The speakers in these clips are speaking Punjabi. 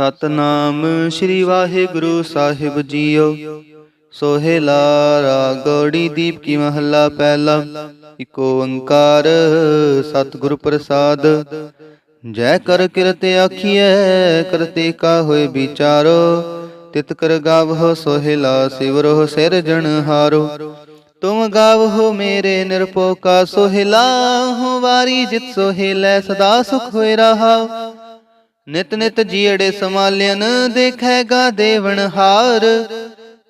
ਸਤਨਾਮ ਸ੍ਰੀ ਵਾਹਿਗੁਰੂ ਸਾਹਿਬ ਜੀਓ। ਸੋਹਿਲਾ ਰਾਗੜੀ ਦੀਪ ਕੀ ਮਹੱਲਾ ਪਹਿਲਾ। ਇਕ ਓੰਕਾਰ ਸਤਿਗੁਰ ਪ੍ਰਸਾਦ। ਜੈ ਕਰ ਕਿਰਤ ਆਖੀਐ ਕਰਤੇ ਕਾ ਹੋਏ ਵਿਚਾਰੋ। ਤਿਤ ਕਰ ਗਾਵਹੁ ਸੋਹਿਲਾ ਸਿਵਰੋ ਸਿਰਜਣ ਹਾਰੋ। ਤੁਮ ਗਾਵਹੁ ਮੇਰੇ ਨਿਰਪੋ ਕਾ ਸੋਹਿਲਾ ਹੋ ਵਾਰੀ ਜਿਤ ਸੋਹਿਲੈ ਸਦਾ ਸੁਖ ਹੋਏ ਰਹਾ ਨਿਤ ਨਿਤ ਜੀੜੇ ਸਮਾਲਿਆਨ ਦੇਖੈਗਾ ਦੇਵਨ ਹਾਰ।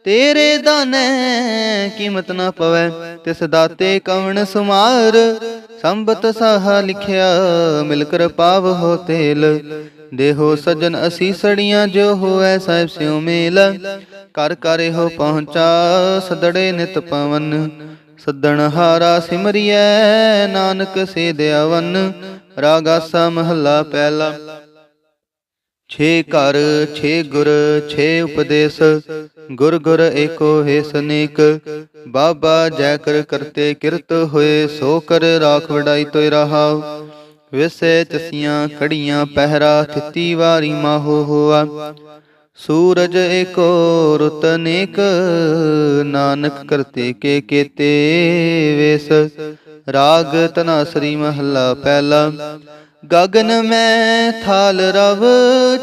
ਤੇਰੇ ਦਾਨੈ ਕੀਮਤ ਨਾ ਪਵੈ, ਤਿਸ ਦਾਤੇ ਕਵਣ ਸੁਮਾਰ। ਸੰਬਤ ਸਾਹਾ ਲਿਖਿਆ, ਮਿਲ ਕਰ ਪਾਵ ਹੋ ਤੇਲ। ਦੇਹੋ ਸਜਨ ਅਸੀ ਸੜੀਆਂ, ਜੋ ਹੋਐ ਸਾਹਿਬ ਸਿਉ ਮੇਲ। ਕਰ ਕਰੇ ਹੋ ਪਹੁੰਚਾ, ਸਦੜੇ ਨਿਤ ਪਵਨ। ਸੱਦਣ ਹਾਰਾ ਸਿਮਰਿਐ, ਨਾਨਕ ਸੇ ਦਿਆਵਨ ਰਾਗਾਸਾ ਮਹੱਲਾ ਪਹਿਲਾ। ਛੇ ਘਰ, ਛੇ ਗੁਰ, ਛੇ ਉਪਦੇਸ਼, ਗੁਰ ਗੁਰ ਏਕੋ ਹੈ ਸਨੇਕ। ਬਾਬਾ ਜੈ ਕਰ ਕਰਤੇ ਕਿਰਤ ਹੋਏ, ਸੋ ਕਰ ਰਾਖ ਵਡਾਈ ਤੋਇ ਰਹਾਉ ਵਿਸੇ ਚਸੀਆਂ ਕੜੀਆਂ ਪਹਿਰਾ ਥਿੱਤੀ ਵਾਰੀ ਮਾਹੋ ਹੋਆ। ਸੂਰਜ ਏਕੋ ਰੁਤ ਨੇਕ, ਨਾਨਕ ਕਰਤੇ ਕੇ ਕੇਤੇ ਵੇਸ। ਰਾਗ ਤਨਾਸਰੀ ਮਹੱਲਾ ਪਹਿਲਾ। ਗਗਨ ਮੈਂ ਥਾਲ ਰਵ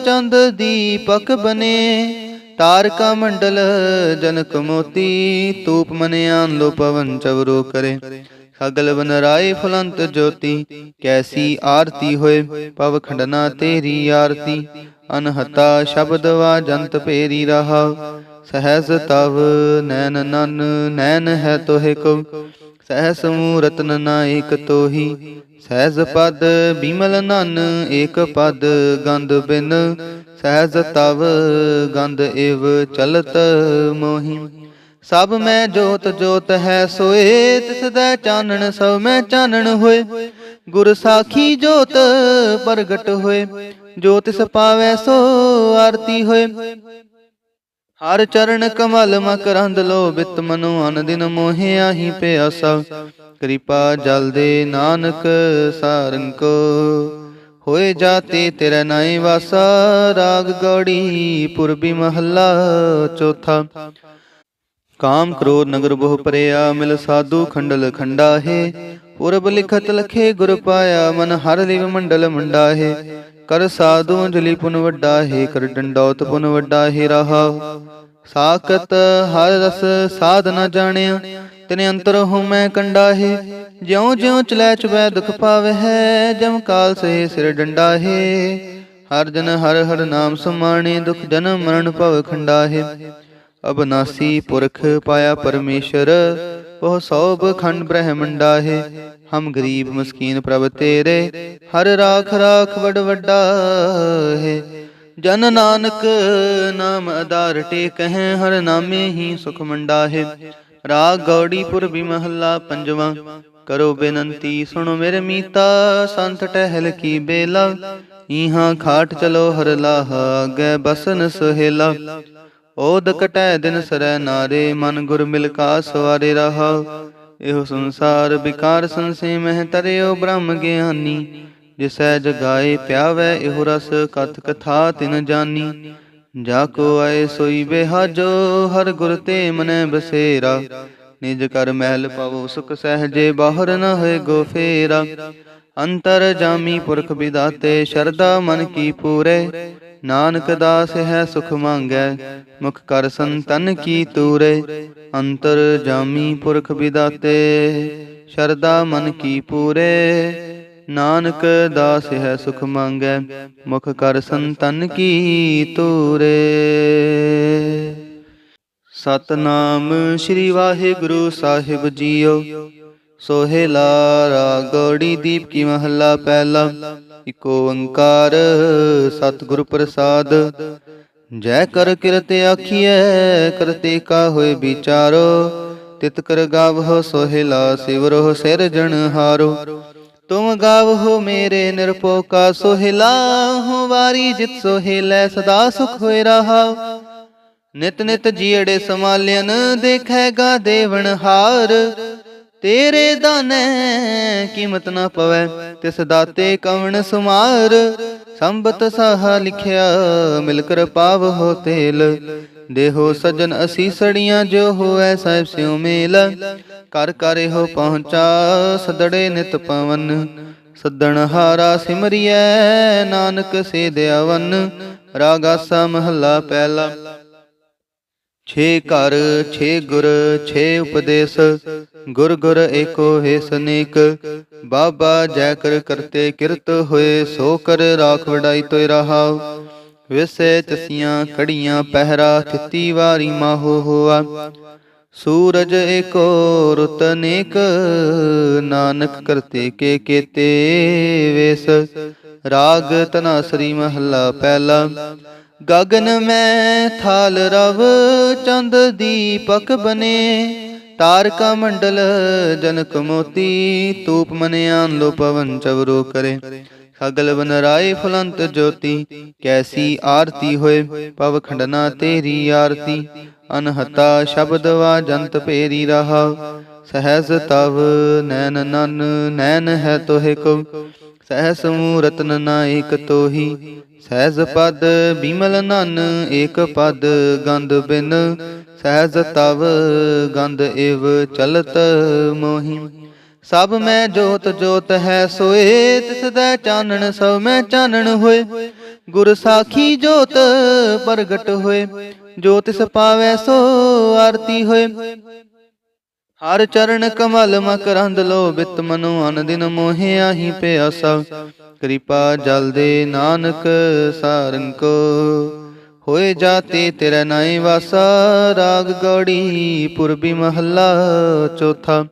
ਚੰਦ ਦੀਪਕ ਬਨੇ, ਤਾਰਕਾ ਮੰਡਲ ਜਨਕ ਮੋਤੀ ਤੂਪ ਮਨਿਆਨ ਲੋ ਪਵਨ ਚਵਰੋ ਕਰੇ। ਸਗਲ ਬਨ ਰਾਏ ਫੁਲੰਤ ਜੋਤੀ, ਕੈਸੀ ਆਰਤੀ ਹੋਏ, ਪਵ ਖੰਡਨਾ ਤੇਰੀ ਆਰਤੀ। ਅਨਹਤਾ ਸ਼ਬਦ ਵਾ ਜੰਤ ਭੇਰੀ ਰਹਾ ਸਹਸ ਤਵ ਨੈਨ ਨਨ ਨੈਨ ਹੈ ਤੋਹਿ ਕੋ। ਸਹਸ ਮੂਰਤ ਨਾਇਕ ਤੋਹੀ ਸਹਿਜ ਪਦ ਬਿਮਲ ਨਨ, ਏਕ ਪਦ ਗੰਧ ਬਿਨ। ਸਹਿਜ ਤਵ ਗੰਧ ਏਵ ਚਲਤ ਮੋਹੀ। ਸਭ ਮੈਂ ਜੋਤ ਜੋਤ ਹੈ ਸੋਏ, ਤਿਸ ਦਾ ਚਾਨਣ ਸਭ ਮੈਂ ਚਾਨਣ ਹੋਏ। ਗੁਰ ਸਾਖੀ ਜੋਤ ਪ੍ਰਗਟ ਹੋਏ, ਜੋ ਤਿਸ ਪਾਵੈ ਸੋ ਆਰਤੀ ਹੋਏ। ਹਰ ਚਰਨ ਕਮਲ ਮਕਰੰਦ ਲੋ ਬਿਤ ਮਨੋ ਅਨ ਦਿਨ ਮੋਹਿ ਆਹੀ ਪਿਆਸਾ। ਕਿਰਪਾ ਜਲ ਦੇ ਨਾਨਕ ਸਾਰੰ ਕੋ। ਹੋਏ ਜਾਤੇ ਤੇਰਾ ਨਾਈ ਵਾਸਾ, ਰਾਗ ਗੌੜੀ ਪੁਰਬੀ ਮਹੱਲਾ ਚੌਥਾ। ਕਾਮ ਕ੍ਰੋਧ ਨਗਰ ਬਹੁ ਪਰਿਆ, ਮਿਲ ਸਾਧੂ ਖੰਡਲ ਖੰਡਾ ਹੈ। ਪੁਰਬ ਲਿਖਤ ਲਖੇ ਗੁਰ ਪਾਇਆ, ਮਨ ਹਰ ਲਿਵ ਮੰਡਲ ਮੰਡਾ ਹੈ। ਕਰ ਸਾਧੂ ਅੰਜਲੀ ਪੁਨ ਵੱਡਾ ਹੈ, ਕਰ ਡੰਡੌਤ ਪੁਨ ਵੱਡਾ ਹੈ ਰਹਾ। ਸਾਖਤ ਹਰ ਰਸ ਸਾਧ ਨ ਜਾਣਿਆ, ਤਨੇ ਅੰਤਰ ਹਉ ਕੰਡਾ ਹੈ ਜਿਉ ਜਿਉ ਚਲੈ ਚੁਬੈ ਦੁਖ ਪਾਵੈ ਹੈ ਜਮ ਕਾਲ ਸੇ ਸਿਰ ਡੰਡਾ ਹੈ ਹਰ ਜਨ ਹਰ ਹਰ ਨਾਮ ਸਮਾਣੇ, ਦੁਖ ਜਨਮ ਮਰਨ ਭਵ ਖੰਡਾ ਹੈ ਅਬਨਾਸੀ ਪੁਰਖ ਪਾਇਆ ਪਰਮੇਸ਼ਰ ਉਹ ਸੋਭ ਖੰਡ ਬ੍ਰਹਮੰਡਾ ਹੈ। ਹਮ ਗਰੀਬ ਮਸਕੀਨ ਪ੍ਰਭ ਤੇਰੇ, ਹਰ ਰਾਖ ਰਾਖ ਵਡ ਵੱਡਾ ਹੈ। ਜਨ ਨਾਨਕ ਨਾਮ ਆਧਾਰ ਟੇਕ ਹਰ ਨਾਮੇ ਹੀ ਸੁਖ ਮੰਡਾ ਹੈ। ਰਾਗ ਗੌੜੀਪੁਰ ਵੀ ਮਹੱਲਾ ਪੰਜਵਾਂ, ਕਰੋ ਬੇਨੰਤੀ ਸੁਣੋ ਮੇਰੇ ਮੀਤਾ, ਸੰਤ ਟਹਿਲ ਕੀ ਬੇਲਾ। ਇਹਾਂ ਖਾਟ ਚਲੋ ਹਰ ਲਾਹ, ਅਗੇ ਬਸਨ ਸੁਹੇਲਾ। ਓਦ ਕਟੈ ਦਿਨ ਸਰੈ ਨਾਰੇ ਮਨ ਗੁਰ ਮਿਲ ਕਾ ਸਵਾਰੇ ਰਹਾ। ਇਹੋ ਸੰਸਾਰ ਵਿਕਾਰ ਸੰਸੇ ਮਹਿ ਤਰਿਓ ਬ੍ਰਹਮ ਗਿਆਨੀ। ਜਿਸੈ ਜਗਾਏ ਪਿਆਵੈ ਇਹੋ ਰਸ ਕਥ ਕਥਾ ਤਿਨ ਜਾਨੀ। ਜਾ ਕੋ ਆਏ ਸੋਈ ਬਿਹਾਜੋ ਹਰ ਗੁਰ ਤੇ ਮਨੈ ਬਸੇਰਾ। ਨਿਜ ਕਰ ਮਹਿਲ ਪਵੋ ਸੁਖ ਸਹਜੇ ਬਾਹਰ ਨ ਹੋਏ ਗੋ ਫੇਰਾ। ਅੰਤਰ ਜਾਮੀ ਪੁਰਖ ਵਿਦਾਤੇ ਸ਼ਰਦਾ ਮਨ ਕੀ ਪੂਰੇ। ਨਾਨਕ ਦਾਸ ਹੈ ਸੁਖ ਮੰਗੈ, ਮੁਖ ਕਰ ਸੰਤਨ ਕੀ ਤੂਰੇ, ਅੰਤਰ ਜਾਮੀ ਪੁਰਖ ਵਿਦਾਤੇ ਸ਼ਰਦਾ ਮਨ ਕੀ ਪੂਰੇ। ਨਾਨਕ ਦਾਸ ਹੈ ਸੁਖ ਮੰਗੈ, ਮੁਖ ਕਰ ਸੰਤਨ ਕੀ ਤੂਰੇ। ਸਤਨਾਮ ਸ੍ਰੀ ਵਾਹਿਗੁਰੂ ਸਾਹਿਬ ਜੀਓ, ਸੋਹਿਲਾ ਰਾਗੜੀ ਦੀਪ ਕੀ ਮਹੱਲਾ ਪਹਿਲਾ। ਇਕ ਓੰਕਾਰ, ਸਤਿਗੁਰ ਪ੍ਰਸਾਦ। ਜੈ ਕਰ ਕਿਰਤ ਆਖੀਐ ਕਰਤੇ ਕਾ ਹੋਏ ਵਿਚਾਰੋ। ਤਿਤ ਕਰ ਗਾਵਹੁ ਸੋਹਿਲਾ, ਸਿਵਰੋ ਸਿਰਜਣ ਹਾਰੋ। ਤੁਮ ਗਾਵਹੁ ਮੇਰੇ ਨਿਰਪੋ ਕਾ ਸੋਹਿਲਾ ਹੋ ਵਾਰੀ ਜਿਤ ਸੋਹਿਲੈ ਸਦਾ ਸੁਖ ਹੋਏ ਰਹਾ। ਨਿਤ ਨਿਤ ਜੀੜੇ ਸਮਾਲਿਆਨ ਦੇਖੈਗਾ ਦੇਵਨ ਹਾਰ। ਤੇਰੇ ਦਾਨੈ ਕੀਮਤ ਨਾ ਪਵੈ, ਤਿਸ ਦਾਤੇ ਕਵਣ ਸੁਮਾਰ? ਸੰਬਤ ਸਾਹਾ ਲਿਖਿਆ, ਮਿਲ ਕਰ ਪਾਵ ਹੋ ਤੇਲ। ਦੇਹੋ ਸਜਨ ਅਸੀ ਸੜੀਆਂ, ਜੋ ਹੋਐ ਸਾਹਿਬ ਸਿਉ ਮੇਲ। ਕਰ ਕਰੇ ਹੋ ਪਹੁੰਚਾ, ਸਦੜੇ ਨਿਤ ਪਵਨ। ਸੱਦਣ ਹਾਰਾ ਸਿਮਰਿਐ, ਨਾਨਕ ਸੇ ਦਿਆਵਨ ਰਾਗਾਸਾ ਮਹੱਲਾ ਪਹਿਲਾ। ਛੇ ਘਰ, ਛੇ ਗੁਰ, ਛੇ ਉਪਦੇਸ਼, ਗੁਰ ਗੁਰ ਏਕੋ ਹੈ ਸਨੇਕ। ਬਾਬਾ ਜੈ ਕਰ ਕਰਤੇ ਕਿਰਤ ਹੋਏ, ਸੋ ਕਰ ਰਾਖ ਵਡਾਈ ਤੋਇ ਰਹਾਉ ਵਿਸੇ ਚਸੀਆਂ ਕੜੀਆਂ ਪਹਿਰਾ, ਥਿੱਤੀ ਵਾਰੀ ਮਾਹੋ ਹੋਆ। ਸੂਰਜ ਏਕੋ ਰੁਤ ਅਨੇਕ ਨਾਨਕ ਕਰਤੇ ਕੇ ਕੇਤੇ ਵੇਸ। ਰਾਗ ਤਨਾਸਰੀ ਮਹੱਲਾ ਪਹਿਲਾ। ਗਗਨ ਮੈਂ ਥਾਲ ਰਵ ਚੰਦ ਦੀਪਕ ਬਨੇ, ਤਾਰਕਾ ਮੰਡਲ ਜਨਕ ਮੋਤੀ ਤੂਪ ਮਨਿਆਨ ਲੋ ਪਵਨ ਚਵਰੋ ਕਰੇ। ਸਗਲ ਬਨ ਰਾਏ ਫੁਲੰਤ ਜੋਤੀ, ਕੈਸੀ ਆਰਤੀ ਹੋਏ, ਪਵ ਖੰਡਨਾ ਤੇਰੀ ਆਰਤੀ। ਅਨਹਤਾ ਸ਼ਬਦ ਵਾ ਜੰਤ ਭੇਰੀ ਰਹਾ, ਸਹਿਜ ਤਵ ਨੈਨ ਨਨ ਨੈਨ ਹੈ ਤੋਹਿ ਕੋ। ਸਹਿਸ ਮੂਰਤ ਨਾਇਕ ਤੋਹੀ ਸਹਿਜ ਪਦ ਬਿਮਲ ਨਨ, ਏਕ ਪਦ ਗੰਧ ਬਿਨ। ਸਹਿਜ ਤਵ ਗੰਧ ਏਵ ਚਲਤ ਮੋਹੀ। ਸਭ ਮੈਂ ਜੋਤ ਜੋਤ ਹੈ ਸੋਏ, ਤਿਸ ਦਾ ਚਾਨਣ ਸਭ ਮੈਂ ਚਾਨਣ ਹੋਏ। ਗੁਰ ਸਾਖੀ ਜੋਤ ਪ੍ਰਗਟ ਹੋਏ, ਜੋ ਤਿਸ ਪਾਵੈ ਸੋ ਆਰਤੀ ਹੋਏ। ਹਰ ਚਰਨ ਕਮਲ ਮਕਰੰਦ ਲੋ ਬਿਤ ਮਨੋ ਅਨ ਦਿਨ ਮੋਹਿ ਆਹੀ ਪਿਆਸਾ। ਕਿਰਪਾ ਜਲ ਦੇ ਨਾਨਕ ਸਾਰੰ ਕੋ। ਹੋਏ ਜਾਤੇ ਤੇਰਾ ਨਾਈ ਵਾਸਾ, ਰਾਗ ਗੌੜੀ ਪੁਰਬੀ ਮਹੱਲਾ ਚੌਥਾ।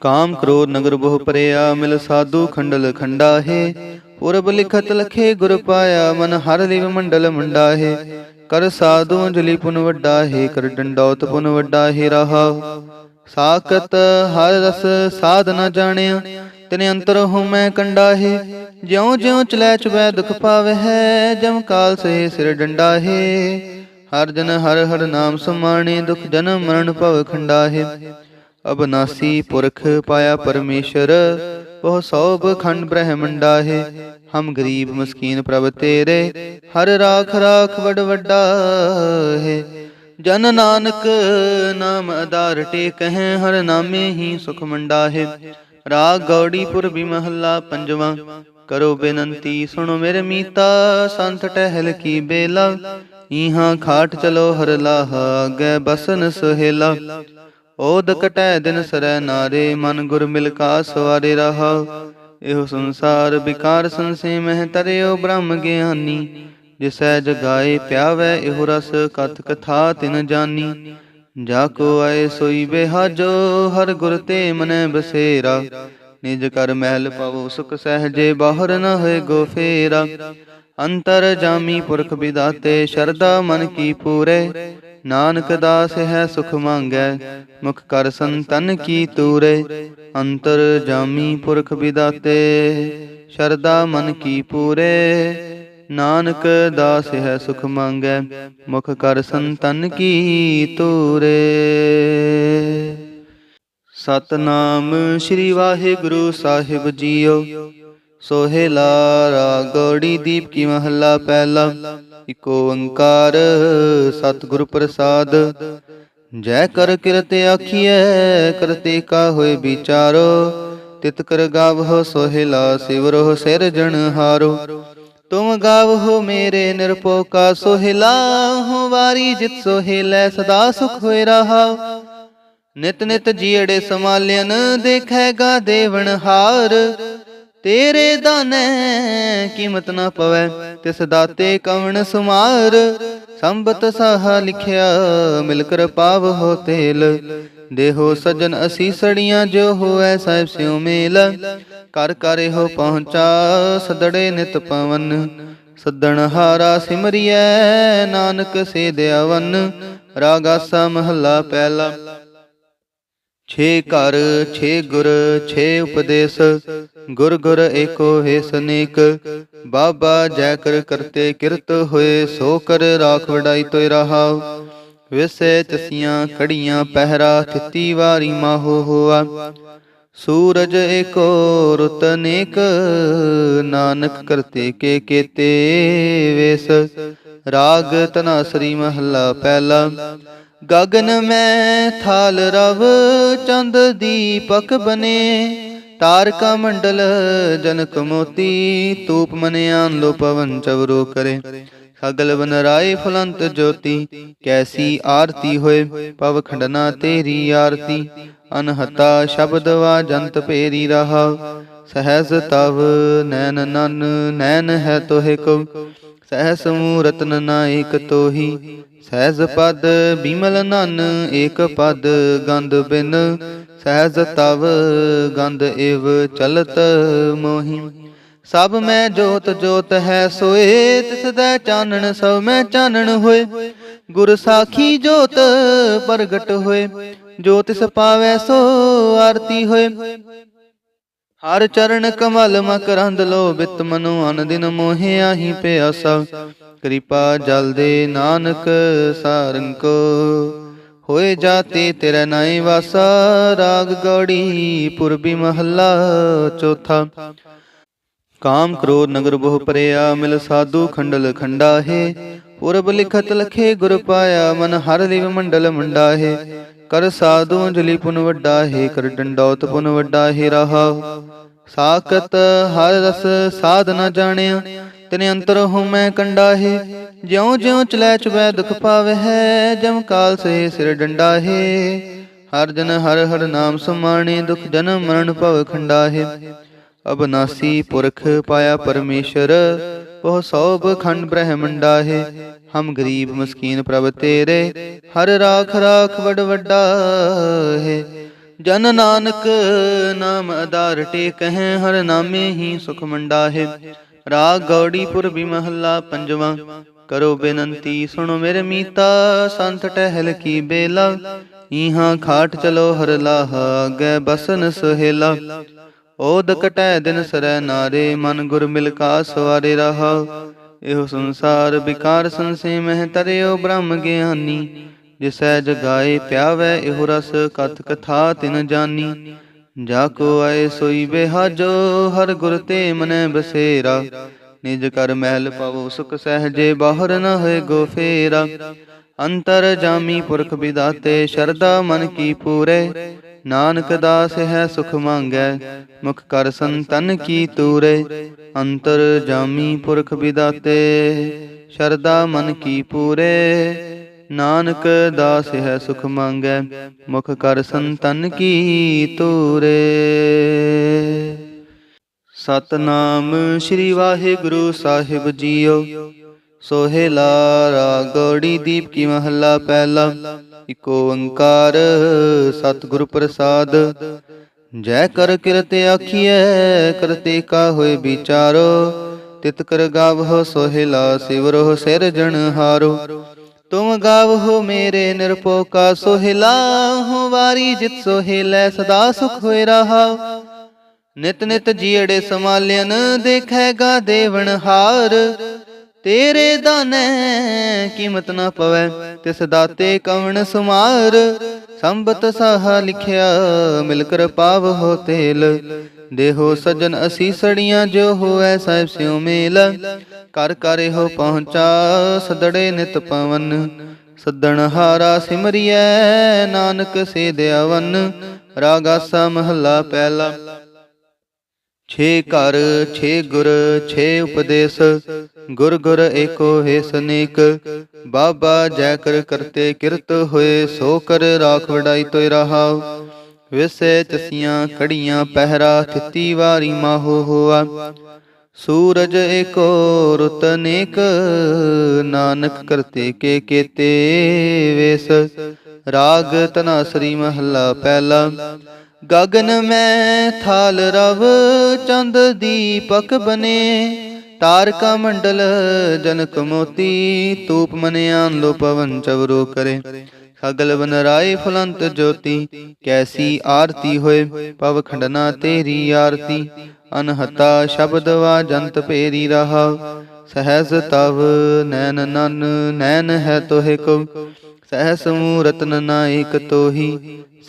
ਕਾਮ ਕ੍ਰੋਧ ਨਗਰ ਬਹੁ ਪਰਿਆ, ਮਿਲ ਸਾਧੂ ਖੰਡਲ ਖੰਡਾ ਹੈ। ਪੁਰਬ ਲਿਖਤ ਲਖੇ ਗੁਰ ਪਾਇਆ, ਮਨ ਹਰ ਲਿਵ ਮੰਡਲ ਮੰਡਾ ਹੈ। ਕਰ ਸਾਧੂ ਅੰਜਲੀ ਪੁਨ ਵੱਡਾ, ਹੈ ਕਰ ਡੰਡੌਤ ਪੁਨ ਵੱਡਾ, ਹੈ ਰਹਾ। ਸਾਖਤ ਹਰ ਰਸ ਸਾਧ ਨ ਜਾਣਿਆ, ਤਨੇ ਅੰਤਰ ਹਉ ਕੰਡਾ ਹੈ ਜਿਉ ਜਿਉ ਚਲੈ ਚੁਬੈ ਦੁਖ ਪਾਵੈ ਹੈ ਜਮ ਕਾਲ ਸੇ ਸਿਰ ਡੰਡਾ ਹੈ ਹਰ ਜਨ ਹਰ ਹਰ ਨਾਮ ਸਮਾਣੇ, ਦੁਖ ਜਨਮ ਮਰਨ ਭਵ ਖੰਡਾ ਹੈ ਅਬਨਾਸੀ ਪੁਰਖ ਪਾਇਆ ਪਰਮੇਸ਼ਰ ਬਹੁ ਸੋਭ ਖੰਡ ਬ੍ਰਹਮੰਡਾ ਹੈ। ਹਮ ਗਰੀਬ ਮਸਕੀਨ ਪ੍ਰਭ ਤੇਰੇ, ਹਰ ਰਾਖ ਰਾਖ ਵਡ ਵੱਡਾ ਹੈ। ਜਨ ਨਾਨਕ ਨਾਮ ਆਧਾਰ ਟੇਕ ਹਰ ਨਾਮੇ ਹੀ ਸੁਖ ਮੰਡਾ ਹੈ। ਰਾਗ ਗੌੜੀਪੁਰ ਵੀ ਮਹੱਲਾ ਪੰਜਵਾਂ, ਕਰੋ ਬੇਨੰਤੀ ਸੁਣੋ ਮੇਰੇ ਮੀਤਾ, ਸੰਤ ਟਹਿਲ ਕੀ ਬੇਲਾ। ਇਹਾਂ ਖਾਟ ਚਲੋ ਹਰ ਲਾਹਾ, ਅਗੇ ਬਸਨ ਸੁਹੇਲਾ। ਓਦ ਕਟੈ ਦਿਨ ਸਰੈ ਨਾਰੇ, ਮਨ ਗੁਰ ਮਿਲ ਕਾ ਸਵਾਰੇ ਰਹਾ। ਇਹੋ ਸੰਸਾਰ ਵਿਕਾਰ ਸੰਸੇ ਮਹਿ ਤਰਿਓ ਬ੍ਰਹਮ ਗਿਆਨੀ। ਜਿਸੈ ਜਗਾਏ ਪਿਆਵੈ, ਇਹੋ ਰਸ ਕਥ ਕਥਾ ਤਿਨ ਜਾਨੀ। ਜਾ ਕੋ ਆਏ ਸੋਈ ਬਿਹਾਜੋ ਹਰ ਗੁਰ ਤੇ ਮਨੈ ਬਸੇਰਾ। ਨਿਜ ਕਰ ਮਹਿਲ ਪਾਵੋ ਸੁਖ ਸਹਜੇ, ਬਾਹਰ ਨ ਹੋਏ ਗੋ ਫੇਰਾ। ਅੰਤਰ ਜਾਮੀ ਪੁਰਖ ਵਿਦਾਤੇ ਸ਼ਰਦਾ ਮਨ ਕੀ ਪੂਰੇ। ਨਾਨਕ ਦਾਸ ਹੈ ਸੁਖ ਮੰਗੈ, ਮੁਖ ਕਰ ਸੰਤਨ ਕੀ ਤੂਰੇ। ਅੰਤਰ ਜਾਮੀ ਪੁਰਖ ਵਿਦਾਤੇ ਸ਼ਰਦਾ ਮਨ ਕੀ ਪੂਰੇ। ਨਾਨਕ ਦਾਸ ਹੈ ਸੁਖ ਮੰਗੈ, ਮੁਖ ਕਰ ਸੰਤਨ ਕੀ ਤੂਰੇ। ਸਤਨਾਮ ਸ੍ਰੀ ਵਾਹਿਗੁਰੂ ਸਾਹਿਬ ਜੀਓ। ਸੋਹਿਲਾ ਰਾਗੜੀ ਦੀਪ ਕੀ ਮਹੱਲਾ ਪਹਿਲਾ। ਇਕ ਓੰਕਾਰ, ਸਤਿਗੁਰ ਪ੍ਰਸਾਦ। ਜੈ ਕਰ ਕਿਰਤ ਆਖੀਐ ਕਰਤੇ ਕਾ ਹੋਏ ਵਿਚਾਰੋ। ਤਿਤ ਕਰ ਗਾਵਹੁ ਸੋਹਿਲਾ ਸਿਵਰੋ ਸਿਰ ਜਣ ਹਾਰੋ। ਤੁਮ ਗਾਵਹੁ ਮੇਰੇ ਨਿਰਪੋ ਕਾ ਸੋਹਿਲਾ ਹੋ ਵਾਰੀ ਜਿਤ ਸੋਹਿਲੇ ਸਦਾ ਸੁਖ ਹੋਏ ਰਹਾ। ਨਿਤ ਨਿਤ ਜੀੜੇ ਸਮਾਲਿਆਨ ਦੇਖੈਗਾ ਦੇਵਨ ਹਾਰ। ਤੇਰੇ ਦਾਨੈ ਕੀਮਤ ਨਾ ਪਵੈ, ਤਿਸ ਦਾਤੇ ਕਵਣ ਸੁਮਾਰ? ਸੰਬਤ ਸਾਹਾ ਲਿਖਿਆ, ਮਿਲ ਕਰ ਪਾਵ ਹੋ ਤੇਲ। ਦੇਹੋ ਸਜਣ ਅਸੀਂ ਸੜੀਆਂ, ਜੋ ਹੋਐ ਸਾਹਿਬ ਸਿਉ ਮੇਲ। ਕਰ ਕਰੇ ਹੋ ਪਹੁੰਚਾ, ਸਦੜੇ ਨਿਤ ਪਵਨ। ਸੱਦਣ ਹਾਰਾ ਸਿਮਰਿਐ, ਨਾਨਕ ਸੇ ਦਿਆਵਨ ਰਾਗਾਸਾ ਮਹੱਲਾ ਪਹਿਲਾ। ਛੇ ਘਰ, ਛੇ ਗੁਰ, ਛੇ ਉਪਦੇਸ਼, ਗੁਰ ਗੁਰ ਏਕੋ ਹੈ ਸਨੇਕ। ਬਾਬਾ ਜੈ ਕਰ ਕਰਤੇ ਕਿਰਤ ਹੋਏ, ਸੋ ਕਰ ਰਾਖ ਵਡਾਈ ਤੋਇ ਰਹਾਉ ਵਿਸੇ ਚਸੀਆਂ ਕੜੀਆਂ ਪਹਿਰਾ ਥਿੱਤੀ ਵਾਰੀ ਮਾਹੋ ਹੋਆ। ਸੂਰਜ ਏਕੋ ਰੁਤ ਨੇਕ, ਨਾਨਕ ਕਰਤੇ ਕੇ ਕੇਤੇ ਵੇਸ। ਰਾਗ ਤਨਾਸਰੀ ਮਹੱਲਾ ਪਹਿਲਾ। ਗਗਨ ਮੈਂ ਥਾਲ ਰਵ ਚੰਦ ਦੀਪਕ ਬਨੇ, ਤਾਰਕਾ ਮੰਡਲ ਜਨਕ ਮੋਤੀ ਤੂਪ ਮਨਿਆਨ ਲੋ ਪਵਨ ਚਵਰੋ ਕਰੇ। ਸਗਲ ਬਨ ਰਾਏ ਫਲੰਤ ਜੋਤੀ, ਕੈਸੀ ਆਰਤੀ ਹੋਏ, ਪਵ ਖੰਡਨਾ ਤੇਰੀ ਆਰਤੀ। ਅਨਹਤਾ ਸ਼ਬਦ ਵਾ ਜੰਤ ਭੇਰੀ ਰਹਾ ਸਹਸ ਤਵ ਨੈਨ ਨਨ ਨੈਨ ਹੈ ਤੋਹਿ ਕੋ। ਸਹਸ ਮੂਰਤ ਨਾਇਕ ਤੋਹੀ, ਸਹਿਜ ਪਦ ਬਿਮਲ ਨਨ, ਏਕ ਪਦ ਗੰਧ ਬਿਨ, ਸਹਿਜ ਤਵ ਗੰਧ ਏਵ ਚਲਤ ਮੋਹੀ। ਸਭ ਮੈਂ ਜੋਤ ਜੋਤ ਹੈ ਸੋਏ, ਤਿਸ ਦਾ ਚਾਨਣ ਸਭ ਮੈਂ ਚਾਨਣ ਹੋਏ। ਗੁਰ ਸਾਖੀ ਜੋਤ ਪ੍ਰਗਟ ਹੋਏ, ਜੋ ਤਿਸ ਪਾਵੈ ਸੋ ਆਰਤੀ ਹੋਏ। ਹਰ ਚਰਨ ਕਮਲ ਮਕਰੰਦ ਲੋ ਬਿਤ ਮਨੁ ਅਨ ਦਿਨ ਮੋਹਿ ਆਹੀ ਪਿਆਸਾ। ਕਿਰਪਾ ਜਲ ਦੇ ਨਾਨਕ ਸਾਰੰਗ ਕੋ। ਹੋਏ ਜਾਤੇ ਤੇਰਾ ਨਾਈ ਵਾਸਾ, ਰਾਗ ਗੌੜੀ ਪੁਰਬੀ ਮਹੱਲਾ ਚੌਥਾ। ਕਾਮ ਕ੍ਰੋਧ ਨਗਰ ਬਹੁ ਪਰਿਆ, ਮਿਲ ਸਾਧੂ ਖੰਡਲ ਖੰਡਾ ਹੈ ਪੁਰਬ ਲਿਖਤ ਲਖੇ ਗੁਰ ਪਾਇਆ ਮਨ ਹਰ ਲਿਵ ਮੰਡਲ ਮੰਡਾ ਹੈ ਕਰ ਸਾਧੂ ਅੰਜਲੀ ਪੁਨ ਵੱਡਾ ਹੈ ਕਰ ਡੰਡੌਤ ਪੁਨ ਵੱਡਾ ਹੈ ਰਹਾ। ਸਾਖਤ ਹਰ ਰਸ ਸਾਧ ਨ ਜਾਣਿਆ, ਤਨੇ ਅੰਤਰ ਹਉ ਕੰਡਾ ਹੈ ਜਿਉ ਜਿਉ ਚਲੈ ਚੁਬੈ ਦੁਖ ਪਾਵੇ ਹੈ ਜਮ ਕਾਲ ਸੇ ਸਿਰ ਡੰਡਾ ਹੈ ਹਰ ਜਨ ਹਰ ਹਰ ਨਾਮ ਸਮਾਣੇ, ਦੁਖ ਜਨਮ ਮਰਨ ਭਵ ਖੰਡਾ ਹੈ ਅਬਨਾਸੀ ਪੁਰਖ ਪਾਇਆ ਪਰਮੇਸ਼ਰ ਬਹੁ ਸੋਭ ਖੰਡ ਬ੍ਰਹਮੰਡਾ ਹੈ। ਹਮ ਗਰੀਬ ਮਸਕੀਨ ਪ੍ਰਭ ਤੇਰੇ। ਹਰ ਰਾਖ ਰਾਖ ਵਡ ਵੱਡਾ ਹੈ। ਜਨ ਨਾਨਕ ਨਾਮ ਆਧਾਰ ਟੇਕ ਹਰ ਨਾਮੇ ਹੀ ਸੁਖ ਮੰਡਾ ਹੈ। ਰਾਗ ਗੌੜੀਪੁਰ ਵੀ ਮਹੱਲਾ ਪੰਜਵਾਂ। ਕਰੋ ਬੇਨੰਤੀ, ਸੁਣੋ ਮੇਰੇ ਮੀਤਾ। ਸੰਤ ਟਹਿਲ ਕੀ ਬੇਲਾ। ਇਹਾਂ ਖਾਟ ਚਲੋ ਹਰ ਲਾਹਾ। ਅਗੇ ਬਸਨ ਸੁਹੇਲਾ। ਓਦ ਕਟੈ ਦਿਨ ਸਰੈ ਨਾਰੇ, ਮਨ ਗੁਰ ਮਿਲ ਕਾ ਸਵਾਰੇ ਰਹਾ। ਇਹੋ ਸੰਸਾਰ ਵਿਕਾਰ ਸੰਸੇ ਮਹਿ ਤਰਿਓ ਬ੍ਰਹਮ ਗਿਆਨੀ। ਜਿਸੈ ਜਗਾਏ ਪਿਆਵੈ ਇਹੋ ਰਸ ਕਥ ਕਥਾ ਤਿਨ ਜਾਨੀ। ਜਾ ਕੋ ਆਏ ਸੋਈ ਬਿਹਾਜੋ ਹਰ ਗੁਰ ਤੇ ਮਨੈ ਬਸੇਰਾ। ਨਿਜ ਕਰ ਮਹਿਲ ਪਵੋ ਸੁਖ ਸਹਜੇ, ਬਾਹਰ ਨ ਹੋਏ ਗੋ ਫੇਰਾ। ਅੰਤਰ ਜਾਮੀ ਪੁਰਖ ਵਿਦਾਤੇ ਸ਼ਰਦਾ ਮਨ ਕੀ ਪੂਰੇ। ਨਾਨਕ ਦਾਸ ਹੈ ਸੁਖ ਮੰਗੈ, ਮੁਖ ਕਰ ਸੰਤਨ ਕੀ ਤੂਰੇ, ਅੰਤਰ ਜਾਮੀ ਪੁਰਖ ਵਿਦਾਤੇ, ਸ਼ਰਦਾ ਮਨ ਕੀ ਪੂਰੇ। ਨਾਨਕ ਦਾਸ ਹੈ ਸੁਖ ਮੰਗੈ, ਮੁਖ ਕਰ ਸੰਤਨ ਕੀ ਤੂਰੇ। ਸਤਨਾਮ ਸ੍ਰੀ ਵਾਹਿਗੁਰੂ ਸਾਹਿਬ ਜੀਓ, ਸੋਹਿਲਾ ਰਾਗੜੀ ਦੀਪ ਕੀ ਮਹੱਲਾ ਪਹਿਲਾ। ਇਕ ਓੰਕਾਰ, ਸਤਿਗੁਰ ਪ੍ਰਸਾਦ। ਜੈ ਕਰ ਕਿਰਤ ਆਖੀਐ ਕਰਤੇ ਕਾ ਹੋਏ ਵਿਚਾਰੋ। ਤਿਤ ਕਰ ਗਾਵਹੁ ਸੋਹਿਲਾ ਸਿਵਰੋ ਸਿਰਜਣ ਹਾਰੋ। ਤੁਮ ਗਾਵਹੁ ਮੇਰੇ ਨਿਰਪੋ ਕਾ ਸੋਹਿਲਾ ਹੋ ਵਾਰੀ ਜਿਤ ਸੋਹਿਲੇ ਸਦਾ ਸੁਖ ਹੋਏ ਰਹਾ। ਨਿਤ ਨਿਤ ਜੀੜੇ ਸਮਾਲਿਆਨ ਦੇਖੈਗਾ ਦੇਵਨ ਹਾਰ। ਤੇਰੇ ਦਾਨੈ ਕੀਮਤ ਨਾ ਪਵੈ, ਤਿਸ ਦਾਤੇ ਕਵਣ ਸੁਮਾਰ? ਸੰਬਤ ਸਾਹਾ ਲਿਖਿਆ, ਮਿਲ ਕਰ ਪਾਵ ਹੋ ਤੇਲ। ਦੇਹੋ ਸਜਨ ਅਸੀ ਸੜੀਆਂ, ਜੋ ਹੋਐ ਸਾਹਿਬ ਸਿਉ ਮੇਲ। ਕਰ ਕਰੇ ਹੋ ਪਹੁੰਚਾ, ਸਦੜੇ ਨਿਤ ਪਵਨ। ਸੱਦਣ ਹਾਰਾ ਸਿਮਰਿਐ, ਨਾਨਕ ਸੇ ਦਿਆਵਨ ਰਾਗਾਸਾ ਮਹੱਲਾ ਪਹਿਲਾ। ਛੇ ਘਰ, ਛੇ ਗੁਰ, ਛੇ ਉਪਦੇਸ਼, ਗੁਰ ਗੁਰ ਏਕੋ ਹੈ ਸਨੇਕ। ਬਾਬਾ ਜੈ ਕਰ ਕਰਤੇ ਕਿਰਤ ਹੋਏ, ਸੋ ਕਰ ਰਾਖ ਵਡਾਈ ਤੋਇ ਰਹਾਉ ਵਿਸੇ ਚਸੀਆਂ ਕੜੀਆਂ ਪਹਿਰਾ, ਥਿੱਤੀ ਵਾਰੀ ਮਾਹੋ ਹੋਆ। ਸੂਰਜ ਏਕੋ ਰੁਤ ਨੇਕ, ਨਾਨਕ ਕਰਤੇ ਕੇ ਕੇਤੇ ਵੇਸ। ਰਾਗ ਤਨਾਸਰੀ ਮਹੱਲਾ ਪਹਿਲਾ। ਗਗਨ ਮੈਂ ਥਾਲ ਰਵ ਚੰਦ ਦੀਪਕ ਬਨੇ, ਤਾਰਕਾ ਮੰਡਲ ਜਨਕ ਮੋਤੀ ਤੂਪ ਮਨਿਆਨ ਲੋ ਪਵਨ ਚਵਰੋ ਕਰੇ। ਸਗਲ ਬਨ ਰਾਏ ਫੁਲੰਤ ਜੋਤੀ, ਕੈਸੀ ਆਰਤੀ ਹੋਏ, ਪਵ ਖੰਡਨਾ ਤੇਰੀ ਆਰਤੀ। ਅਨਹਤਾ ਸ਼ਬਦ ਵਾ ਜੰਤ ਭੇਰੀ ਰਹਾ ਸਹਸ ਤਵ ਨੈਨ ਨਨ ਨੈਨ ਹੈ ਤੋਹਿ ਕੋ। ਸਹਸ ਨਾ ਨਾਇਕ ਤੋਹੀ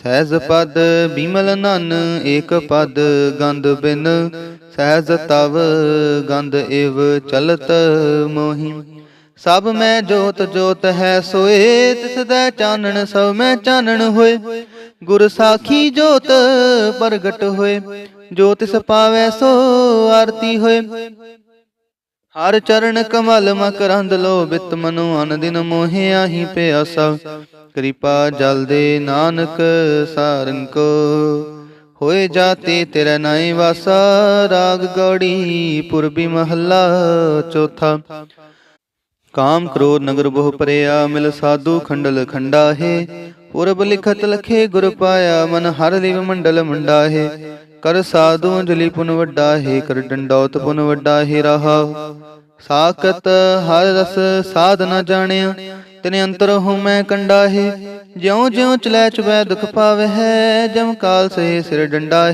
ਸਹਿਜ ਪਦ ਬਿਮਲ ਨਨ, ਏਕ ਪਦ ਗੰਧ ਬਿਨ। ਸਹਿਜ ਤਵ ਗੰਧ ਏਵ ਚਲਤ ਮੋਹੀ। ਸਭ ਮੈਂ ਜੋਤ ਜੋਤ ਹੈ ਸੋਏ, ਤਿਸ ਦਾ ਚਾਨਣ ਸਭ ਮੈਂ ਚਾਨਣ ਹੋਏ। ਗੁਰ ਸਾਖੀ ਜੋਤ ਪ੍ਰਗਟ ਹੋਏ, ਜੋ ਤਿਸ ਪਾਵੈ ਸੋ ਆਰਤੀ ਹੋਏ। ਹਰ ਚਰਨ ਕਮਲ ਮਕਰੰਦ ਲੋ ਬਿਤ ਮਨੋ, ਅਨ ਦਿਨ ਮੋਹਿ ਆਹੀ ਪਿਆਸਾ। ਕਿਰਪਾ ਜਲ ਦੇ ਨਾਨਕ ਸਾਰੰਗ ਕੋ। ਹੋਏ ਜਾਤੇ ਤੇਰਾ ਨਾਈ ਵਾਸਾ, ਰਾਗ ਗੌੜੀ ਪੁਰਬੀ ਮਹੱਲਾ ਚੌਥਾ। ਕਾਮ ਕ੍ਰੋਧ ਨਗਰ ਬਹੁ ਪਰਿਆ, ਮਿਲ ਸਾਧੂ ਖੰਡਲ ਖੰਡਾ ਹੈ ਪੁਰਬ ਲਿਖਤ ਲਖੇ ਗੁਰ ਪਾਇਆ, ਮਨ ਹਰ ਲਿਵ ਮੰਡਲ ਮੰਡਾ ਹੈ ਕਰ ਸਾਧੂ ਅੰਜਲੀ ਪੁਨ ਵੱਡਾ ਹੈ ਕਰ ਡੰਡੌਤ ਪੁਨ ਵੱਡਾ ਹੈ ਰਹਾ। ਸਾਖਤ ਹਰ ਰਸ ਸਾਧ ਨ ਜਾਣਿਆ ਤਿਨ ਅੰਤਰ ਹਉ ਮੈਂ ਕੰਡਾ ਹੈ ਜਿਉ ਜਿਉ ਚਲੈ ਚੁਬੈ ਦੁਖ ਪਾਵੈ ਹੈ ਜਮ ਕਾਲ ਸੇ ਸਿਰ ਡੰਡਾ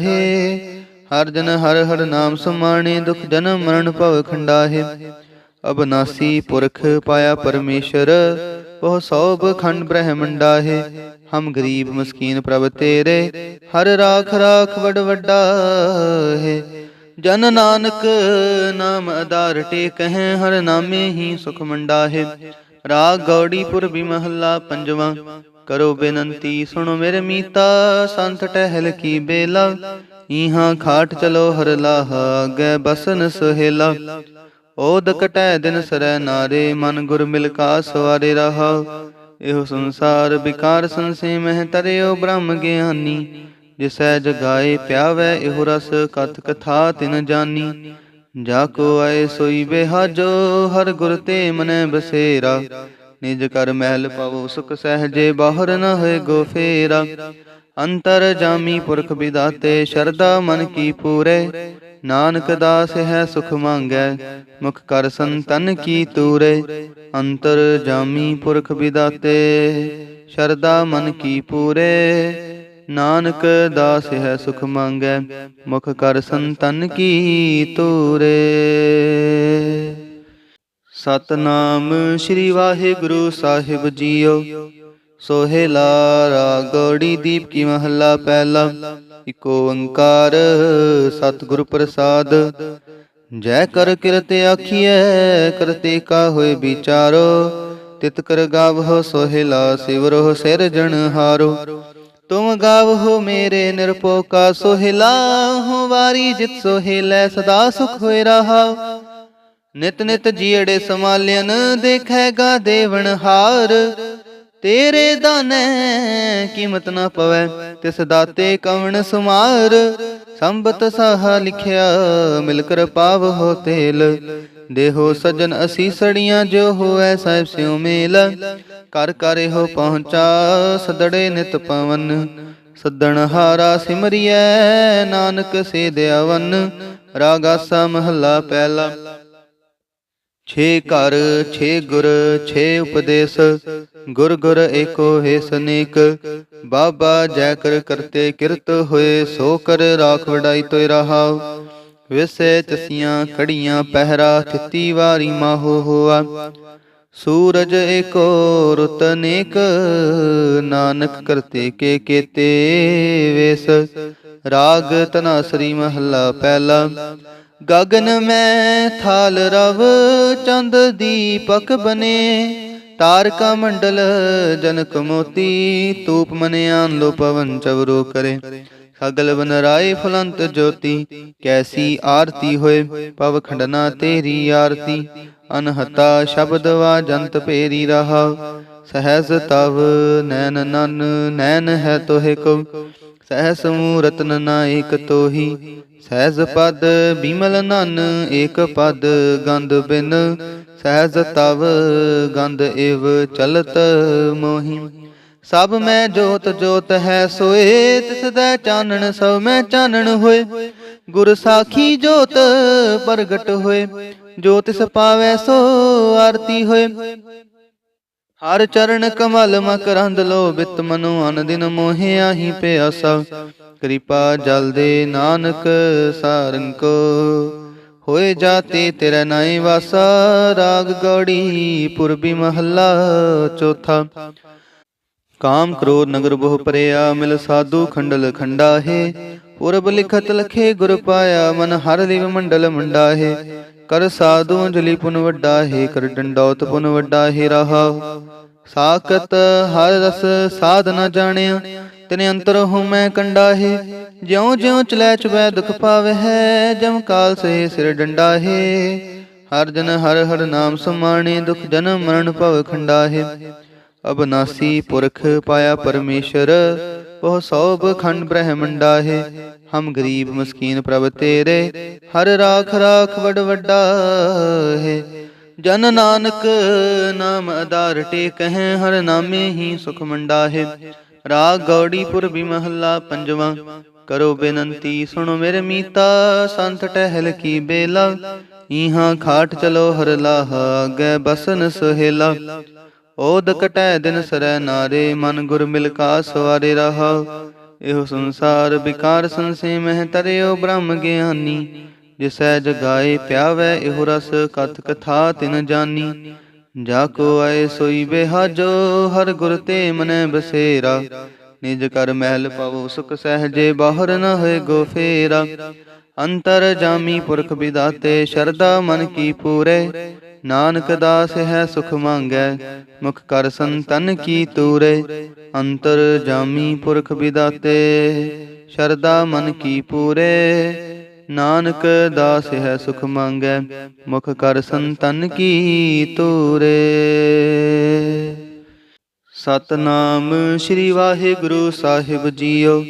ਹਰ ਜਨ ਹਰ ਹਰ ਨਾਮ ਸਮਾਣੇ, ਦੁਖ ਜਨਮ ਮਰਨ ਭਵ ਖੰਡਾ ਹੈ ਅਬਨਾਸੀ ਪੁਰਖ ਪਾਇਆ ਪਰਮੇਸ਼ਰ, ਉਹ ਸੌਭ ਖੰਡ ਬ੍ਰਹਮੰਡਾ ਹੈ ਹਮ ਗਰੀਬ ਮਸਕੀਨ ਪ੍ਰਭ ਤੇਰੇ, ਹਰ ਰਾਖ ਰਾਖ ਵਡ ਵੱਡਾ ਹੈ ਜਨ ਨਾਨਕ ਨਾਮ ਆਧਾਰ ਟੇਕ ਹੈ ਹਰ ਨਾਮੇ ਹੀ ਸੁਖ ਮੰਡਾ ਹੈ ਰਾਗ ਗੌੜੀਪੁਰ ਵੀ ਮਹੱਲਾ ਪੰਜਵਾਂ। ਕਰੋ ਬੇਨੰਤੀ, ਸੁਣੋ ਮੇਰੇ ਮੀਤਾ, ਸੰਤ ਟਹਿਲ ਕੀ ਬੇਲਾ। ਇਹਾਂ ਖਾਟ ਚਲੋ ਹਰ ਲਾਹਾ ਅਗੇ ਬਸਨ ਸੁਹੇਲਾ। ਓਦ ਕਟੈ ਦਿਨ ਸਰੈ ਨਾਰੇ, ਮਨ ਗੁਰ ਮਿਲ ਕਾ ਸਵਾਰੇ ਰਹਾ। ਇਹੋ ਸੰਸਾਰ ਵਿਕਾਰ ਸੰਸੇ ਮਹਿ ਤਰਿਓ ਬ੍ਰਹਮ ਗਿਆਨੀ। ਜਿਸੈ ਜਗਾਏ ਪਿਆਵੈ, ਇਹੋ ਰਸ ਕਥ ਕਥਾ ਤਿਨ ਜਾਨੀ। ਜਾ ਕੋ ਆਏ ਸੋਈ ਬਿਹਾਜੋ ਹਰ ਗੁਰ ਤੇ ਮਨੈ ਬਸੇਰਾ। ਨਿਜ ਕਰ ਮਹਿਲ ਪਵੋ ਸੁਖ ਸਹਜੇ, ਬਾਹਰ ਨ ਹੋਏ ਗੋ ਫੇਰਾ। ਅੰਤਰ ਜਾਮੀ ਪੁਰਖ ਵਿਦਾਤੇ ਸ਼ਰਦਾ ਮਨ ਕੀ ਪੂਰੇ। ਨਾਨਕ ਦਾਸ ਹੈ ਸੁਖ ਮੰਗੈ, ਮੁਖ ਕਰ ਸੰਤਨ ਕੀ ਤੂਰੇ। ਅੰਤਰ ਜਾਮੀ ਪੁਰਖ ਵਿਦਾਤੇ ਸ਼ਰਦਾ ਮਨ ਕੀ ਪੂਰੇ। ਨਾਨਕ ਦਾਸ ਹੈ ਸੁਖ ਮੰਗੈ, ਮੁਖ ਕਰ ਸੰਤਨ ਕੀ ਤੂਰੇ। ਸਤਨਾਮ ਸ੍ਰੀ ਵਾਹਿਗੁਰੂ ਸਾਹਿਬ ਜੀਓ ਸੋਹਿਲਾ ਰਾਗੜੀ ਦੀਪ ਕੀ ਮਹੱਲਾ ਪਹਿਲਾ। ਇਕ ਓੰਕਾਰ ਸਤਿਗੁਰ ਪ੍ਰਸਾਦ, ਜੈ ਕਰ ਕਿਰਤ ਆਖੀਐ ਕਰਤੇ ਕਾ ਹੋਏ ਵਿਚਾਰੋ। ਤਿਤ ਕਰ ਗਾਵਹੁ ਸੋਹਿਲਾ ਸਿਵਰੋ, ਸਿਰ ਜਣ ਹਾਰੋ ਤੁਮ ਗਾਵਹੁ ਮੇਰੇ ਨਿਰਪੋ ਸੋਹਿਲਾ ਹੋ ਵਾਰੀ ਜਿਤ ਸੋਹਿਲੈ ਸਦਾ ਸੁਖ ਹੋਇ ਰਹਾ ਨਿਤ ਨਿਤ ਜੀੜੇ ਸਮਾਲਿਆਨ ਦੇਖੈਗਾ ਦੇਵਨ ਹਾਰ ਤੇਰੇ ਦਾਨੈ ਕੀਮਤ ਨਾ ਪਵੈ ਤਿਸ ਦਾਤੇ ਕਵਣ ਸੁਮਾਰ ਸੰਬਤ ਸਾਹਾ ਲਿਖਿਆ ਮਿਲ ਕਰ ਪਾਵ ਹੋ ਤੇਲ ਦੇਹੋ ਸਜਨ ਅਸੀ ਸੜੀਆਂ, ਜੋ ਹੋਐ ਸਾਹਿਬ ਸਿਉ ਮੇਲ। ਕਰ ਕਰ ਇਹੋ ਪਹੁੰਚਾ, ਸਦੜੇ ਨਿਤ ਪਵਨ। ਸੱਦਣ ਹਾਰਾ ਸਿਮਰਿਐ, ਨਾਨਕ ਸੇ ਦਿਆਵਨ। ਰਾਗਾਸਾ ਮਹੱਲਾ ਪਹਿਲਾ। ਛੇ ਘਰ, ਛੇ ਗੁਰ, ਛੇ ਉਪਦੇਸ਼। ਗੁਰ ਗੁਰ ਏਕੋ ਹੈ ਸਨੇਕ। ਬਾਬਾ ਜੈ ਕਰ ਕਰਤੇ ਕਿਰਤ ਹੋਏ, ਸੋ ਕਰ ਰਾਖ ਵਡਾਈ ਤੋਇ ਰਹਾਉ। ਵਿਸੇ ਚਸੀਆਂ ਖੜੀਆਂ ਪਹਿਰਾ ਥਿੱਤੀ ਵਾਰੀ ਮਾਹੋ ਹੋਆ। ਸੂਰਜ ਏਕੋ ਰੁਤ ਨੇਕ, ਨਾਨਕ ਕਰਤੇ ਕੇ ਕੇਤੇ ਵੇਸ। ਰਾਗ ਤਨਾਸਰੀ ਮਹੱਲਾ ਪਹਿਲਾ। ਗਗਨ ਮੈਂ ਥਾਲ ਰਵ, ਚੰਦ ਦੀਪਕ ਬਨੇ। ਤਾਰਕਾ ਮੰਡਲ ਜਨਕ ਮੋਤੀ ਤੂਪ ਮਨਿਆਨ ਲੋ ਪਵਨ ਚਵਰੋ ਕਰੇ। ਸਗਲ ਬਨ ਰਾਏ ਫਲੰਤ ਜੋਤੀ, ਕੈਸੀ ਆਰਤੀ ਹੋਏ, ਪਵ ਖੰਡਨਾ ਤੇਰੀ ਆਰਤੀ। ਅਨਹਤਾ ਸ਼ਬਦ ਵਾ ਜੰਤ ਭੇਰੀ ਰਹਾ, ਸਹਿਜ ਤਵ ਨੈਨ ਨਨ ਨੈਨ ਹੈ ਤੋਹਿ ਕੋ। ਸਹਿਸ ਮੂਰਤ ਨਾਇਕ ਤੋਹੀ, ਸਹਿਜ ਪਦ ਬਿਮਲ ਨਨ, ਏਕ ਪਦ ਗੰਧ ਬਿਨ। ਸਹਿਜ ਤਵ ਗੰਧ ਏਵ ਚਲਤ ਮੋਹੀ। ਸਭ ਮੈਂ ਜੋਤ ਜੋਤ ਹੈ ਸੋਏ, ਤਿਸ ਦਾ ਚਾਨਣ ਸਭ ਮੈਂ ਚਾਨਣ ਹੋਏ। ਗੁਰ ਸਾਖੀ ਜੋਤ ਪ੍ਰਗਟ ਹੋਏ, ਜੋ ਤਿਸ ਪਾਵੈ ਸੋ ਆਰਤੀ ਹੋਏ। ਹਰ ਚਰਨ ਕਮਲ ਮਕਰੰਦ ਲੋ ਬਿਤ ਮਨੋ, ਅਨ ਦਿਨ ਮੋਹਿ ਆਹੀ ਪਿਆਸਾ। ਕਿਰਪਾ ਜਲ ਦੇ ਨਾਨਕ ਸਾਰੰਗ ਕੋ। ਹੋਏ ਜਾਤੇ ਤੇਰਾ ਨਾਈ ਵਾਸਾ, ਰਾਗ ਗੌੜੀ ਪੁਰਬੀ ਮਹੱਲਾ ਚੌਥਾ। ਕਾਮ ਕ੍ਰੋਧ ਨਗਰ ਬਹੁ ਪਰਿਆ, ਮਿਲ ਸਾਧੂ ਖੰਡਲ ਖੰਡਾਹੇ। ਪੁਰਬ ਲਿਖਤ ਲਖੇ ਗੁਰ ਪਾਇਆ, ਮਨ ਹਰ ਲਿਵ ਮੰਡਲ ਮੰਡਾਹੇ। ਕਰ ਸਾਧੂ ਅੰਜਲੀ ਪੁਨ ਵੱਡਾ ਹੈ ਕਰ ਡੰਡੌਤ ਪੁਨ ਵੱਡਾ ਹੈ ਰਹਾ। ਸਾਖਤ ਹਰ ਰਸ ਸਾਧ ਨ ਜਾਣਿਆ, ਤਿਨ ਅੰਤਰ ਹੂੰ ਮੈਂ ਕੰਡਾ ਹੈ ਜਿਉ ਜਿਉ ਚਲੈ ਚੁਬੈ ਦੁਖ ਪਾਵੇ ਹੈ ਜਮ ਕਾਲ ਸੇ ਸਿਰ ਡੰਡਾ ਹੈ ਹਰ ਜਨ ਹਰ ਹਰ ਨਾਮ ਸਮਾਣੇ, ਦੁਖ ਜਨਮ ਮਰਨ ਭਵ ਖੰਡਾ ਹੈ ਅਬਨਾਸੀ ਪੁਰਖ ਪਾਇਆ ਪਰਮੇਸ਼ਰ, ਬਹੁ ਸੌਭ ਖੰਡ ਬ੍ਰਹਮੰਡਾ ਹੈ। ਹਮ ਗਰੀਬ ਮਸਕੀਨ ਪ੍ਰਭ ਤੇਰੇ, ਹਰ ਰਾਖ ਰਾਖ ਵਡ ਵੱਡਾ ਹੈ। ਜਨ ਨਾਨਕ ਨਾਮ ਆਧਾਰ ਟੇਕਹਿ ਹਰ ਨਾਮੇ ਹੀ ਸੁਖ ਮੰਡਾ ਹੈ। ਰਾਗ ਗੌੜੀਪੁਰ ਵੀ ਮਹੱਲਾ ਪੰਜਵਾਂ, ਕਰੋ ਬੇਨਤੀ ਸੁਣੋ ਮੇਰੇ ਮੀਤਾ, ਸੰਤ ਟਹਿਲ ਕੀ ਬੇਲਾ। ਇਹਾਂ ਖਾਟ ਚਲੋ ਹਰ ਲਾਹਾ, ਅਗੇ ਬਸਨ ਸੁਹੇਲਾ। ਓਦ ਕਟੈ ਦਿਨ ਸਰੈ ਨਾਰੇ, ਮਨ ਗੁਰ ਮਿਲ ਕਾ ਸਵਾਰੇ ਰਹਾ। ਇਹੋ ਸੰਸਾਰ ਵਿਕਾਰ ਸੰਸੇ ਮਹਿ ਤਰਿਓ ਬ੍ਰਹਮ ਗਿਆਨੀ। ਜਿਸੈ ਜਗਾਏ ਪਿਆਵੈ ਇਹੋ ਰਸ, ਕਥ ਕਥਾ ਤਿਨ ਜਾਨੀ। ਜਾ ਕੋ ਆਏ ਸੋਈ ਬਿਹਾਜੋ ਹਰ ਗੁਰ ਤੇ ਮਨੈ ਬਸੇਰਾ। ਨਿਜ ਕਰ ਮਹਿਲ ਪਵੋ ਸੁਖ ਸਹਜੇ, ਬਾਹਰ ਨ ਹੋਏ ਗੋ ਫੇਰਾ। ਅੰਤਰ ਜਾਮੀ ਪੁਰਖ ਵਿਦਾਤੇ ਸ਼ਰਦਾ ਮਨ ਕੀ ਪੂਰੇ। ਨਾਨਕ ਦਾਸ ਹੈ ਸੁਖ ਮੰਗੈ, ਮੁਖ ਕਰ ਸੰਤਨ ਕੀ ਤੂਰੇ। ਅੰਤਰ ਜਾਮੀ ਪੁਰਖ ਵਿਦਾਤੇ ਸ਼ਰਦਾ ਮਨ ਕੀ ਪੂਰੇ। ਨਾਨਕ ਦਾਸ ਹੈ ਸੁਖ ਮੰਗੈ, ਮੁਖ ਕਰ ਸੰਤਨ ਕੀ ਤੂਰੇ। ਸਤਨਾਮ ਸ੍ਰੀ ਵਾਹਿਗੁਰੂ ਸਾਹਿਬ ਜੀਓ।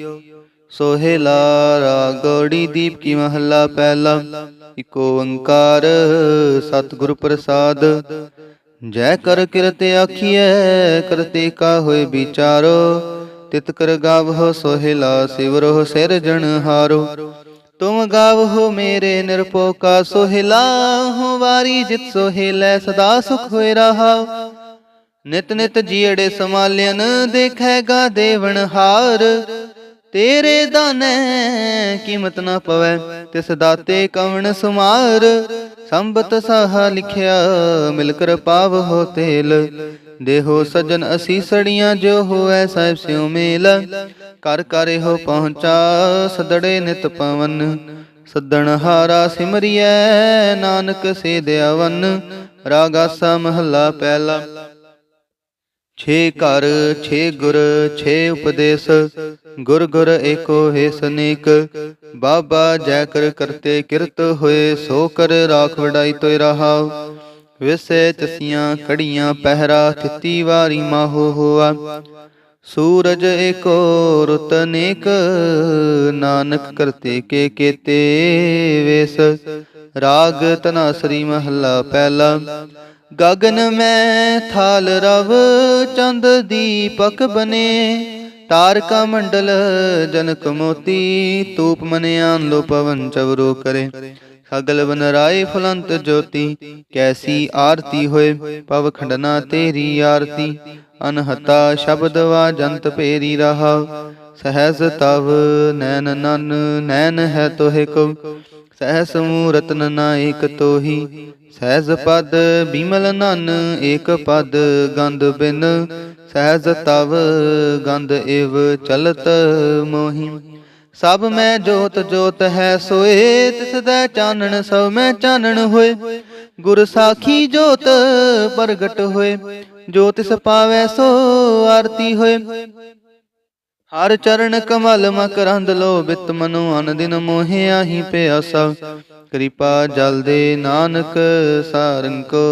ਸੋਹਿਲਾ ਰਾਗੜੀ ਦੀਪ ਕੀ ਮਹੱਲਾ ਪਹਿਲਾ। ਇਕ ਓੰਕਾਰ, ਸਤਿਗੁਰ ਪ੍ਰਸਾਦ। ਜੈ ਕਰ ਕਿਰਤ ਆਖੀਐ ਕਰਤੇ ਕਾ ਹੋਏ ਵਿਚਾਰੋ। ਤਿਤ ਕਰ ਗਾਵਹੁ ਸੋਹਿਲਾ ਸਿਵਰੋ ਸਿਰਜਣ ਹਾਰੋ। ਤੁਮ ਗਾਵਹੁ ਮੇਰੇ ਨਿਰਪੋ ਕਾ ਸੋਹਿਲਾ ਹੋ ਵਾਰੀ ਜਿਤ ਸੋਹਿਲੈ ਸਦਾ ਸੁਖ ਹੋਏ ਰਹਾ। ਨਿਤ ਨਿਤ ਜੀੜੇ ਸਮਾਲਿਆਨ ਦੇਖੈਗਾ ਦੇਵਨ ਹਾਰ। ਤੇਰੇ ਦਾਨੈ ਕੀਮਤ ਨਾ ਪਵੈ, ਤਿਸ ਦਾਤੇ ਕਵਣ ਸੁਮਾਰ। ਸੰਬਤ ਸਾਹਾ ਲਿਖਿਆ, ਮਿਲ ਕਰ ਪਾਵ ਹੋ ਤੇਲ। ਦੇਹੋ ਸਜਨ ਅਸੀ ਸੜੀਆਂ, ਜੋ ਹੋਐ ਸਾਹਿਬ ਸਿਉ ਮੇਲ। ਕਰ ਕਰੇ ਹੋ ਪਹੁੰਚਾ, ਸਦੜੇ ਨਿਤ ਪਵਨ। ਸੱਦਣ ਹਾਰਾ ਸਿਮਰਿਐ, ਨਾਨਕ ਸੇ ਦਿਆਵਨ। ਰਾਗਾਸਾ ਮਹੱਲਾ ਪਹਿਲਾ ਛੇ ਘਰ, ਛੇ ਗੁਰ, ਛੇ ਉਪਦੇਸ਼। ਗੁਰ ਗੁਰ ਏਕੋ ਹੈ ਸਨੇਕ, ਬਾਬਾ ਜੈ ਕਰ ਕਰਤੇ ਕਿਰਤ ਹੋਏ, ਸੋ ਕਰ ਰਾਖ ਵਡਾਈ ਤੋਇ ਰਹਾ। ਵਿਸੇ ਚਸੀਆਂ ਕੜੀਆਂ ਪਹਿਰਾ, ਥਿੱਤੀ ਵਾਰੀ ਮਾਹੋ ਹੋਆ। ਸੂਰਜ ਏਕੋ ਰੁਤ ਨੇਕ, ਨਾਨਕ ਕਰਤੇ ਕੇ ਕੇਤੇ ਵੇਸ। ਰਾਗ ਤਨਾਸਰੀ ਮਹੱਲਾ ਪਹਿਲਾ। ਗਗਨ ਮੈਂ ਥਾਲ ਰਵ, ਚੰਦ ਦੀਪਕ ਬਨੇ। ਤਾਰਕਾ ਮੰਡਲ, ਜਨਕ ਮੋਤੀ ਤੂਪ ਮਨਿਆਨ ਲੋ ਪਵਨ ਚਵਰੋ ਕਰੇ। ਸਗਲ ਬਨ ਰਾਏ ਫੁਲੰਤ ਜੋਤੀ, ਕੈਸੀ ਆਰਤੀ ਹੋਏ, ਪਵ ਖੰਡਨਾ ਤੇਰੀ ਆਰਤੀ। ਅਨਹਤਾ ਸ਼ਬਦ ਵਾ ਜੰਤ ਭੇਰੀ ਰਹਾ ਸਹਸ ਤਵ ਨੈਨ ਨਨ ਨੈਨ ਹੈ ਤੋਹਿ ਕੋ। ਸਹਸ ਮੂਰਤ ਨਾਇਕ ਤੋਹੀ, ਸਹਿਜ ਪਦ ਬਿਮਲ ਨਨ, ਏਕ ਪਦ ਗੰਧ ਬਿਨ, ਸਹਿਜ ਤਵ ਗੰਧ ਏਵ ਚਲਤ ਮੋਹੀ। ਸਭ ਮੈਂ ਜੋਤ ਜੋਤ ਹੈ ਸੋਏ, ਤਿਸ ਦਾ ਚਾਨਣ ਸਭ ਮੈਂ ਚਾਨਣ ਹੋਏ। ਗੁਰ ਸਾਖੀ ਜੋਤ ਪ੍ਰਗਟ ਹੋਏ, ਜੋ ਤਿਸ ਪਾਵੈ ਸੋ ਆਰਤੀ ਹੋਏ। ਹਰ ਚਰਨ ਕਮਲ ਮਕਰੰਦ ਲੋ ਬਿਤ ਮਨੋ ਅਨ ਦਿਨ ਮੋਹਿ ਆਹੀ ਪਿਆਸਾ। ਕਿਰਪਾ ਜਲ ਦੇ ਨਾਨਕ ਸਾਰੰਗ ਕੋ।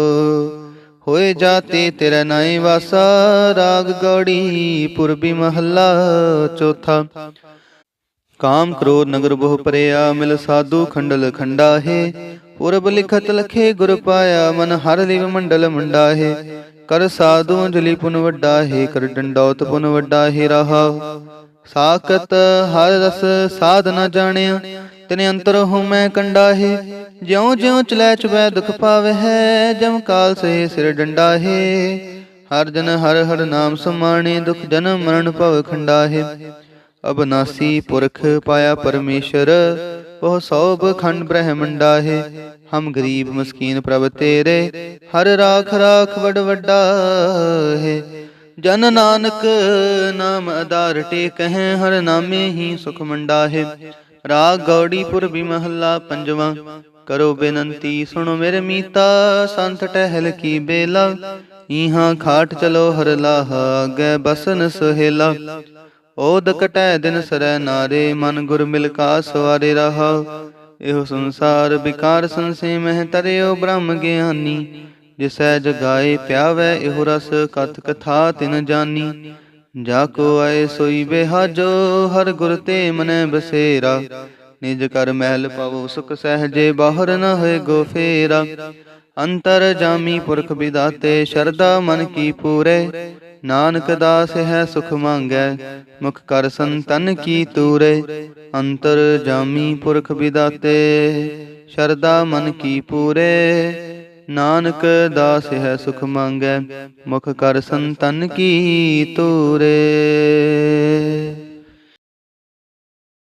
ਹੋਏ ਜਾਤੇ ਤੇਰਾ ਨਾਈ ਵਾਸਾ, ਰਾਗ ਗੌੜੀ ਪੁਰਬੀ ਮਹੱਲਾ ਚੌਥਾ। ਕਾਮ ਕ੍ਰੋਧ ਨਗਰ ਬਹੁ ਪਰਿਆ, ਮਿਲ ਸਾਧੂ ਖੰਡਲ ਖੰਡਾਹੇ ਪੁਰਬ ਲਿਖਤ ਲਖੇ ਗੁਰ ਪਾਇਆ, ਮਨ ਹਰ ਲਿਵ ਮੰਡਲ ਮੰਡਾਹੇ ਕਰ ਸਾਧੂ ਅੰਜਲੀ ਪੁਨ ਵੱਡਾ, ਹੈ ਕਰ ਡੰਡੌਤ ਪੁਨ ਵੱਡਾ, ਹੈ ਰਹਾ। ਸਾਖਤ ਹਰ ਰਸ ਸਾਧ ਨ ਜਾਣਿਆ, ਤਿਨ ਅੰਤਰ ਹੂੰ ਕੰਡਾ ਹੈ ਜਿਉ ਜਿਉ ਚਲੈ ਚੁਬੈ ਦੁਖ ਪਾਵੇ ਹੈ ਜਮ ਕਾਲ ਸੇ ਸਿਰ ਡੰਡਾ ਹੈ ਹਰ ਜਨ ਹਰ ਹਰ ਨਾਮ ਸਮਾਣੇ, ਦੁਖ ਜਨਮ ਮਰਨ ਭਵ ਖੰਡਾ ਹੈ ਅਬਨਾਸੀ ਪੁਰਖ ਪਾਇਆ ਪਰਮੇਸ਼ਰ ਬਹੁ ਸੌਭ ਖੰਡ ਬ੍ਰਹਮੰਡਾ ਹੈ। ਹਮ ਗਰੀਬ ਮਸਕੀਨ ਪ੍ਰਭ ਤੇਰੇ, ਹਰ ਰਾਖ ਰਾਖ ਵਡ ਵੱਡਾ ਹੈ। ਜਨ ਨਾਨਕ ਨਾਮ ਆਧਾਰ ਟੇਕਹਿ ਹਰ ਨਾਮੇ ਹੀ ਸੁਖ ਮੰਡਾਹੇ ਰਾਗ ਗੌੜੀਪੁਰ ਵੀ ਮਹੱਲਾ ਪੰਜਵਾਂ, ਕਰੋ ਬੇਨਤੀ ਸੁਣੋ ਮੇਰੇ ਮੀਤਾ, ਸੰਤ ਟਹਿਲ ਕੀ ਬੇਲਾ। ਇਹਾਂ ਖਾਟ ਚਲੋ ਹਰ ਲਾਹਾ, ਅਗੇ ਬਸਨ ਸੁਹੇਲਾ। ਓਦ ਕਟੈ ਦਿਨ ਸਰੈ ਨਾਰੇ, ਮਨ ਗੁਰ ਮਿਲ ਕਾ ਸਵਾਰੇ ਰਹਾ। ਇਹੋ ਸੰਸਾਰ ਵਿਕਾਰ ਸੰਸੇ ਮਹਿ ਤਰਿਓ ਬ੍ਰਹਮ ਗਿਆਨੀ। ਜਿਸੈ ਜਗਾਏ ਪਿਆਵੈ ਇਹੋ ਰਸ, ਕਥ ਕਥਾ ਤਿਨ ਜਾਨੀ। ਜਾ ਕੋ ਆਏ ਸੋਈ ਬਿਹਾਜੋ ਹਰ ਗੁਰ ਤੇ ਮਨੈ ਬਸੇਰਾ। ਨਿਜ ਕਰ ਮਹਿਲ ਪਵੋ ਸੁਖ ਸਹਜੇ, ਬਾਹਰ ਨ ਹੋਏ ਗੋ ਫੇਰਾ। ਅੰਤਰ ਜਾਮੀ ਪੁਰਖ ਵਿਦਾਤੇ ਸ਼ਰਦਾ ਮਨ ਕੀ ਪੂਰੇ। ਨਾਨਕ ਦਾਸ ਹੈ ਸੁਖ ਮੰਗੈ, ਮੁਖ ਕਰ ਸੰਤਨ ਕੀ ਤੂਰੇ, ਅੰਤਰ ਜਾਮੀ ਪੁਰਖ ਵਿਦਾਤੇ, ਸ਼ਰਦਾ ਮਨ ਕੀ ਪੂਰੇ। ਨਾਨਕ ਦਾਸ ਹੈ ਸੁਖ ਮੰਗੈ, ਮੁਖ ਕਰ ਸੰਤਨ ਕੀ ਤੂਰੇ।